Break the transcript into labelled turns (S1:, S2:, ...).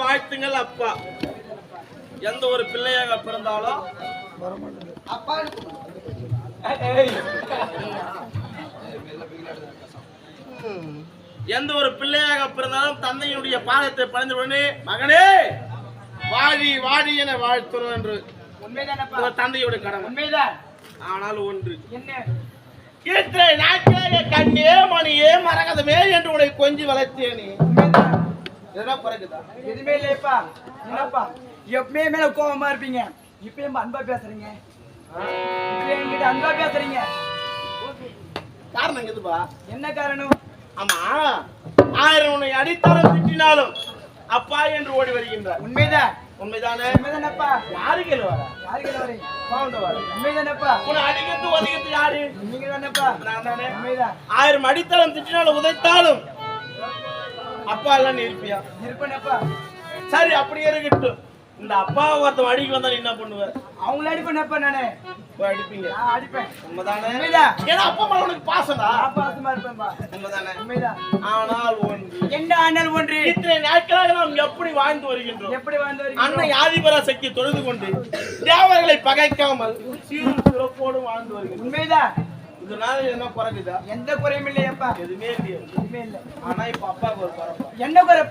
S1: வாழ்த்துங்கள் அப்பா. எந்த ஒரு பிள்ளையாக பிறந்தாலும்
S2: அப்பா
S1: எந்த ஒரு பிள்ளையாக பிறந்தாலும் தந்தையினுடைய பாதத்தை பணிந்த உடனே மகனே வாடி வாடி என வாழ்த்துறோம் என்று உங்கள் தந்தையோட கடமை.
S2: உண்மைதான்.
S1: ஆனால் ஒன்று.
S2: என்ன?
S1: நாட்களாக கண்ணே மணியே மரகதமே என்று கொஞ்சி வளர்த்தேனே இதெல்லாம் பிறகுதா?
S2: எதுவுமே இல்லையப்பா. என்னப்பா? எப்பவுமே மேல கோவமா இருப்பீங்க. இப்பயும் அன்பா பேசுறீங்க. இப்ப என்கிட்ட அன்பா பேசுறீங்க.
S1: காரணம் எதுப்பா?
S2: என்ன காரணம்?
S1: ஆமா. ஆயிரம் உன்னை அடித்தாலும் திட்டினாலும் அப்பா என்று ஓடி வருகின்றார்.
S2: உண்மைதான்.
S1: உண்மைதானே?
S2: உண்மைதானப்பா.
S1: யாரு கேள்வி வர
S2: யாருக்கு வரீங்க
S1: பாவண்ட வர
S2: உண்மைதானப்பா.
S1: உன்னை அடிக்கிறது ஒதுக்கிறது யாரு?
S2: நீங்க தானப்பா
S1: நான் தானே.
S2: உண்மைதான்.
S1: ஆயிரம் அடித்தாலும் திட்டினாலும் உதைத்தாலும் அப்பா எல்லாம் நீ இருப்பியா?
S2: இருப்பேனப்பா.
S1: சரி அப்படியே இருக்கட்டும். இந்த அப்பா ஒருத்தன் அடிக்க வந்தா என்ன பண்ணுவ?
S2: அவங்கள அடிப்பேனப்பா நானு.
S1: அடிப்பீங்க.
S2: அடிப்பேன்.
S1: உண்மைதானே? ஏன்னா அப்பா மேல உனக்கு பாசம்டா?
S2: பாசமா இருப்பேன்பா
S1: உண்மைதானே?
S2: உண்மைதான்.
S1: ஆனால் ஒன்று.
S2: என்ன ஆண்டல் ஒன்று?
S1: இத்தனை நாட்களாக நாம் எப்படி வாழ்ந்து வருகின்றோம்?
S2: எப்படி வாழ்ந்து
S1: அன்னை ஆதிபரா சக்தி தொழுது கொண்டு தேவர்களை பகைக்காமல் சீரும் சிறப்போடு வாழ்ந்து வருகின்றோம்.
S2: உண்மைதான்.
S1: இதனால என்ன குறைக்குதா
S2: எந்த குறையும் இல்லையப்பா.
S1: எதுவுமே இல்லையா.
S2: எதுவுமே இல்லை.
S1: ஆனா இப்ப அப்பாவுக்கு ஒரு பரப்பா
S2: என்ன குறைப்பா?